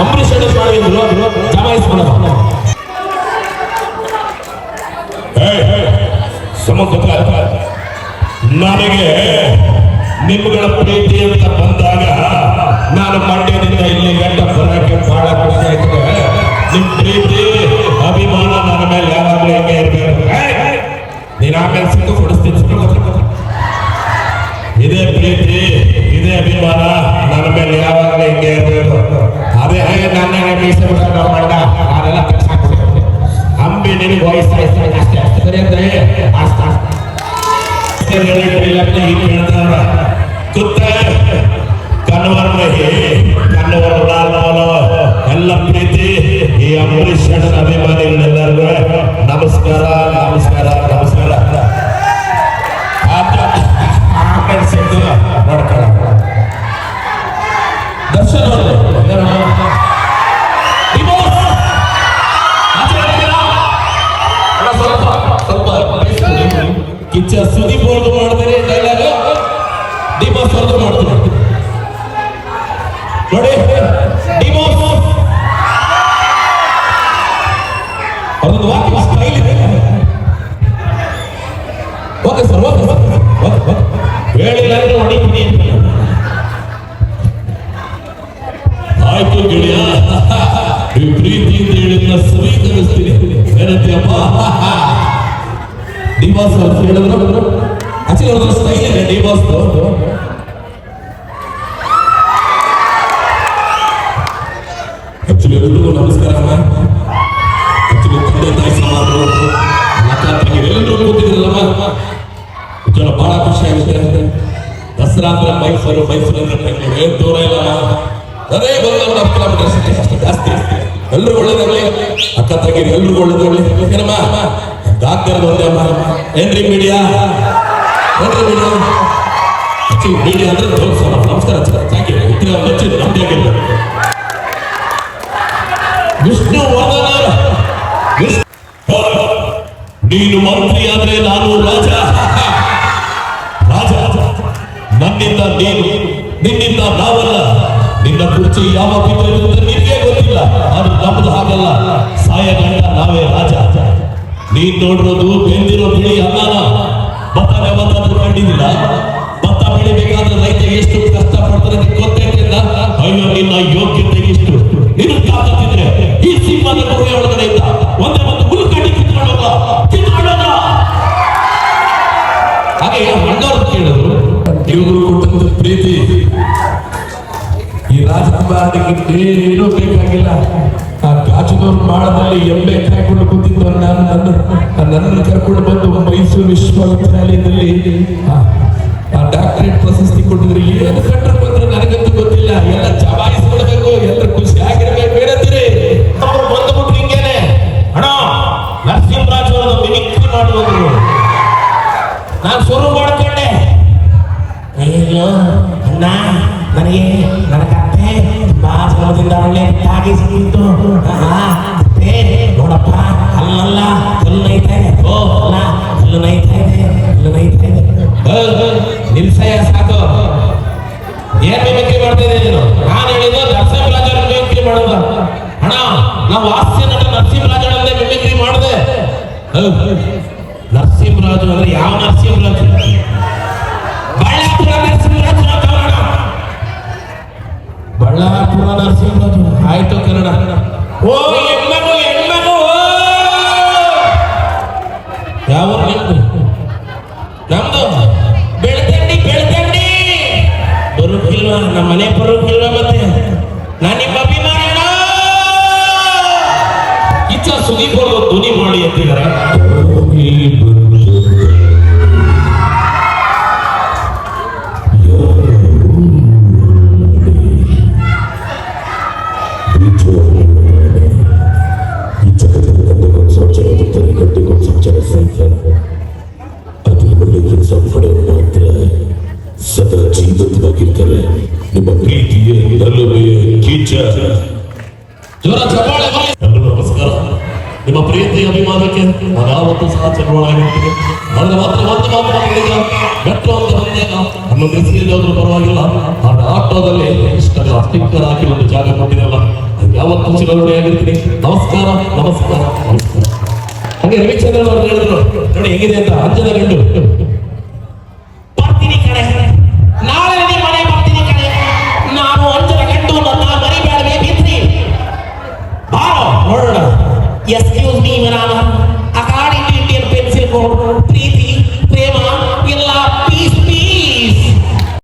ಅಂಬರೀಷ್ ಅಣ್ಣ ಮಾಡಿದ್ರು ಜಮಾಯಿಸ್ಕೊಳ್ಳೋದು ಸಮುದ್ರ ನನಗೆ ನಿಮ್ಗಳ ಪ್ರೀತಿ ಅಂತ ಬಂದಾಗ ನಾನು ಮಂಡ್ಯದಿಂದ ಇಲ್ಲಿ ಗಂಟ ಬರೋಕ್ಕೆ ಬಹಳ ಖುಷಿ ಆಯ್ತದೆ. ನಿಮ್ ಪ್ರೀತಿ, ಅಭಿಮಾನ ನನ್ನ ಮೇಲೆ ಯಾವಾಗಲೂ ಹೆಂಗೆ ಇರ್ಬೇಕು! ನೀನ್ ಆಮೇಲೆ ಕೊಡಿಸ್ತೀನಿ. ಇದೇ ಪ್ರೀತಿ, ಇದೇ ಅಭಿಮಾನ. ಮೀಸೆ ಬಿಟ್ಟು ಮಂಡ ನಾನೆಲ್ಲ ತೆಗ್ಸಾಕ್ಬಿಡ್ತೀನಿ. ಅಂಬಿ ಅಷ್ಟೇ ಅಷ್ಟೇ ಅಂದ್ರೆ ಅಷ್ಟ ಕನ್ನವರ ಕಿಚ್ಚ ಸುದೀಪ್ ಅವ್ರದ್ದು ಮಾಡಿದ್ರೆ ಡೈಲಾಗ್ ಡಿಮಾಸ್ ಅವ್ರದ್ದು ಮಾಡ್ತೀನಿ ನೋಡಿ ಡಿಮಾಸ್ ಅವ್ರದ್ದು ವಾಕ್ಯ ಸ್ಟೈಲ್ ಇದೆ. ಓಕೆ ಸರ್ ಓಕೆ ಹೇಳಿಲ್ಲ ಅಂದ್ರೆ ಹೊಡಿತೀನಿ. ಅಂತ ಆಯ್ತು ಗೆಳೆಯ. ಈ ಪ್ರೀತಿಯಿಂದ ಹೇಳಿದ್ನ ಸ್ವೀಕರಿಸ್ತೀನಿ. ಏನಂತೀಯಪ್ಪ ಡಿವಾಸ್ ಅವ್ರು ಹೇಳಿದ್ರು ಆಕ್ಚುಲಿ ಅವ್ರದ್ದು ಸ್ಟೈಲ್ ಇದೆ ಡಿವಾಸ್ ಆಕ್ಚುಲಿ ಎಲ್ರಿಗೂ ನಮಸ್ಕಾರ ಆಕ್ಚುಲಿ ತಂದೆ ತಾಯಿ ಸಮಾನರು ಅಕ್ಕ ತಂಗಿ ಎಲ್ಲರೂ ಕೂತಿದ್ರಲ್ಲಮ್ಮ ಜನ ಬಹಳ ಖುಷಿ ಆಗುತ್ತೆ ದಸರಾ ಅಂದ್ರೆ ಮೈಸೂರು ಮೈಸೂರು ಅಂದ್ರೆ ಬೆಂಗಳೂರು ಏನ್ ದೂರ ಇಲ್ಲ ಅದೇ ಬಂದ ಒಂದು ಹತ್ತು ಕಿಲೋಮೀಟರ್ ಅಷ್ಟೇ ಅಷ್ಟು ಜಾಸ್ತಿ ಎಲ್ಲರೂ ಒಳ್ಳೇದಾಗಲಿ ಅಕ್ಕ ತಂಗಿರು ಎಲ್ರಿಗೂ ಒಳ್ಳೇದಾಗಲಿ ಏನಮ್ಮ ಡಾಕ್ಟರ್ ಏನ್ರಿ ಮೀಡಿಯಾ ಏನ್ರಿ ಮೀಡಿಯಾ ಮೀಡಿಯಾ ಅಂದ್ರೆ ಸಮ ನಮಸ್ಕಾರ ಥ್ಯಾಂಕ್ ಯು ಇತ್ರ ಹೆಚ್ಚು ನಮ್ದೇ ಆಗಿರ್ಬೇಕು. ವಿಷ್ಣು ವರ್ಧನ ನೀನು ಮಂತ್ರಿ ಆದ್ರೆ ನಾನು ರಾಜ. ರಾಜ, ನನ್ನಿಂದ ನೀನು, ನಿನ್ನಿಂದ ನಾವಲ್ಲ. ನಿನ್ನ ಕುರ್ಚಿ ಯಾವ ಬಿದ್ದಿರುತ್ತೆ ನಿನಗೆ ಗೊತ್ತಿಲ್ಲ. ಅದು ನಮ್ದು ಹಾಗಲ್ಲ. ಸಾಯ ಗಂಡ ನಾವೇ ರಾಜ. ನೀನ್ ನೋಡಿರೋದು ಬೆಂದಿರೋ ಬಿಳಿ ಅಲ್ಲ ಭತ್ತನೆ ಭತ್ತ ಕಂಡಿದ್ದಿಲ್ಲ ಭತ್ತ ಬೆಳಿಬೇಕಾದ್ರೆ ರೈತ ಎಷ್ಟು ಕಷ್ಟ ಪಡ್ತಾರೆ ಗೊತ್ತೇ ಇರಲಿಲ್ಲ. ಅಯ್ಯೋ, ನಿನ್ನ ಯೋಗ್ಯತೆ ಎಷ್ಟು ನಿನ್ನ ತಾಕತ್ತಿದ್ರೆ ಈ ಸಿಂಹದ ಗುರುವೆ ಒಳಗಡೆಯಿಂದ ಒಂದೇ ಒಂದು ಹುಲ್ಕಡ್ಡಿ ಕಿತ್ಕೊಳ್ಳೋದ ಕಿತ್ಕೊಳ್ಳೋದ ಹಾಗೆ ಅಣ್ಣವ್ರು ಕೇಳಿದ್ರು. ಇವರು ಕೊಟ್ಟಂತ ಪ್ರೀತಿ ಈ ರಾಜಕುಮಾರನಿಗೆ ಏನೂ ಬೇಕಾಗಿಲ್ಲ. ಆ ಗಾಜನವ್ರ ಮಾಡದಲ್ಲಿ ಎಂಬೆ ಕಾಯ್ಕೊಂಡು ಕೂತಿದ್ದವನ್ನ ನಾನು. ನನ್ನ ನನ್ನನ್ನು ಕರ್ಕೊಂಡು ಬಂದು ಮೈಸೂರು ವಿಶ್ವವಿದ್ಯಾಲಯದಲ್ಲಿ ಆ- ಡಾಕ್ಟರೇಟ್ ಪ್ರಶಸ್ತಿ ಕೊಟ್ಟಿದ್ರು. ಏನು ಕಟ್ಟರು ಬಂದ್ರೆ ನನಗಂತೂ ಗೊತ್ತಿಲ್ಲ. ಎಲ್ಲ ಚಬಾಯಿಸ್ಕೊಳ್ಬೇಕು ಎಲ್ಲ ಖುಷಿ ಆಗಿರ್ಬೇಕು ಹೇಳ್ತೀರಿ ಅವ್ರು ಬಂದ್ಬಿಟ್ಟು ಹಿಂಗೇನೆ. ಅಣ್ಣ, ನರಸಿಂಹರಾಜ್ ಅವರು ಮಿಮಿಕ್ರಿ ಮಾಡುವಂದ್ರು ನಾನು ಶುರು ಮಾಡ್ಕೊಂಡೆ. ಅಯ್ಯೋ ಅಣ್ಣ, ನನಗೆ ನನ್ನ ಕತ್ತೆ ತುಂಬಾ ಶ್ರಮದಿಂದ ಒಳ್ಳೆ ತಾಗಿ ಸಿಕ್ಕಿತ್ತು. ನೋಡಪ್ಪ. ನರಸಿಂಹರಾಜು ಅಂದ್ರೆ ಯಾವ ನರಸಿಂಹರಾಜು ಬಳ್ಳಾಪುರ ನರಸಿಂಹರಾಜು ಅಂತ ಅಣ್ಣ. ಬಳ್ಳಾಪುರ ನರಸಿಂಹರಾಜು ಆಯ್ತು ಕನ್ನಡ. ಓ, ಹೆಣ್ಮಗು ಹೆಣ್ಮಗು ಯಾವ ನಿಮ್ದು ನಮ್ದು ಬೆಳ್ತಂಡಿ ಬೆಳ್ತಂಡಿ. ಬರುತ್ತಿಲ್ವಾ? ನಮ್ಮ ಮನೆ ಬರುತ್ತಿಲ್ವಾ ಮತ್ತೆ? ನಾನು ನಿಮ್ಮ ನಮಸ್ಕಾರ. ನಿಮ್ಮ ಪ್ರೀತಿ ಅಭಿಮಾನಕ್ಕೆ ನಾನು ಯಾವತ್ತೂ ಸಹ ಚಳವಳಾಗಿರ್ತೀನಿ ನನಗೆ ಮಾತು ಬಂದಿಲ್ಲ ಮೆಟ್ರೋ ಅಂತ ಬಂದಾಗ ಆದ್ರೂ ಪರವಾಗಿಲ್ಲ. ಆ ಆಟೋದಲ್ಲಿ ಇಷ್ಟೆಲ್ಲ ಸ್ಟಿಕ್ಕರ್ ಹಾಕಿ ಒಂದು ಜಾಗ ಕೊಟ್ಟಿರಲ್ಲ ಯಾವತ್ತೂ ಚಿರಋಣಿಯಾಗಿರ್ತೀನಿ ನಮಸ್ಕಾರ ನಮಸ್ಕಾರ ನಮಸ್ಕಾರ. ಹಂಗೆ ರವಿಚಂದ್ರನ್ ಅವರು ಹೇಳಿದ್ರು, ನೋಡಿ, ಹೇಗಿದೆ ಅಂತ? ಅಂಜನ ಗಂಡು. Excuse me, Madam.